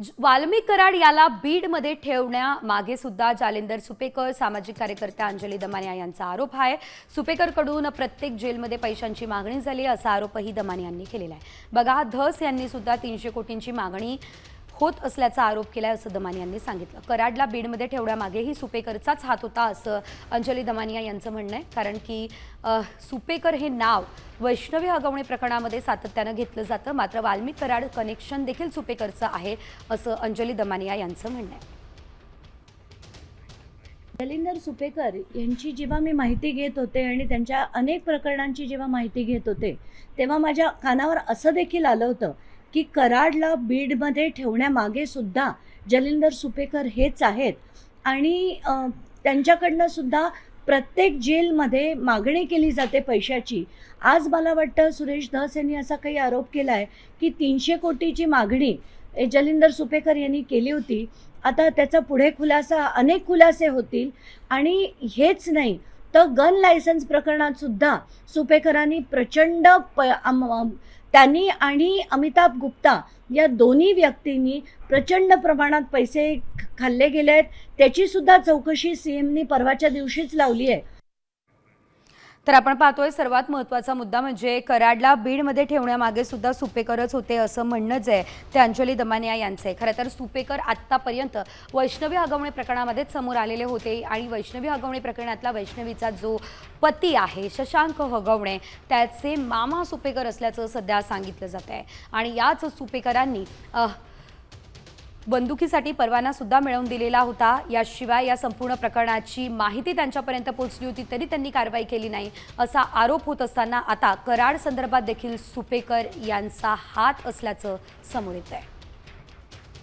वाल्मिक कराड याला बीडमध्ये ठेवण्यामागे सुद्धा जालिंदर सुपेकर सामाजिक कार्यकर्त्या अंजली दमानिया यांचा आरोप आहे. सुपेकरकडून प्रत्येक जेलमध्ये पैशांची मागणी झाली असा आरोपही दमानियांनी केलेला आहे. बघा धस यांनी सुद्धा तीनशे कोटींची मागणी होत असल्याचा आरोप केलाय असं दमानिया यांनी सांगितलं. कराडला बीडमध्ये ठेवण्यामागेही सुपेकरचाच हात होता असं अंजली दमानिया यांचं म्हणणं आहे. कारण की सुपेकर हे नाव वैष्णवी हगवणे प्रकरणामध्ये सातत्यानं घेतलं जातं. मात्र वाल्मिक कराड कनेक्शन देखील सुपेकरचं आहे असं अंजली दमानिया यांचं म्हणणं आहे. दलिंदर सुपेकर यांची जेव्हा मी माहिती घेत होते आणि त्यांच्या अनेक प्रकरणांची जेव्हा माहिती घेत होते तेव्हा माझ्या कानावर असं देखील आलं होतं की कराडला बीडमध्ये ठेवण्यामागे सुद्धा जलिंदर सुपेकर हेच आहेत. आणि त्यांच्याकडनं सुद्धा प्रत्येक जेलमध्ये मागणी केली जाते पैशाची. आज मला वाटतं सुरेश धस यांनी असा काही आरोप केला आहे की तीनशे कोटीची मागणी जलिंदर सुपेकर यांनी केली होती. आता त्याचा पुढे खुलासा अनेक खुलासे होतील. आणि हेच नाही तर गन लायसन्स प्रकरणात सुद्धा सुपेकरांनी प्रचंड प त्यांनी आणि अमिताभ गुप्ता या दोन्ही व्यक्तींनी प्रचंड प्रमाणात पैसे खाल्ले गेले आहेत त्याची सुद्धा चौकशी सीएमनी परवाच्या दिवशीच लावली आहे. तर आपण पाहतोय सर्वात महत्त्वाचा मुद्दा म्हणजे कराडला बीडमध्ये ठेवण्यामागे सुद्धा सुपेकरच होते असं म्हणणंच आहे ते अंजली दमानिया यांचं. आहे खरं तर सुपेकर आत्तापर्यंत वैष्णवी हगवणे प्रकरणामध्येच समोर आलेले होते आणि वैष्णवी हगवणे प्रकरणातला वैष्णवीचा जो पती आहे शशांक हगवणे त्याचे मामा सुपेकर असल्याचं सध्या सांगितलं जात आहे आणि याच सुपेकरांनी बंदुकीसाठी परवाना सुद्धा मिळवून दिलेला होता. याशिवाय या संपूर्ण प्रकरणाची माहिती त्यांच्यापर्यंत पोहोचली होती तरी त्यांनी कारवाई केली नाही असा आरोप होत असताना आता कराड संदर्भात देखील सुपेकर यांचा हात असल्याचं समोर येत आहे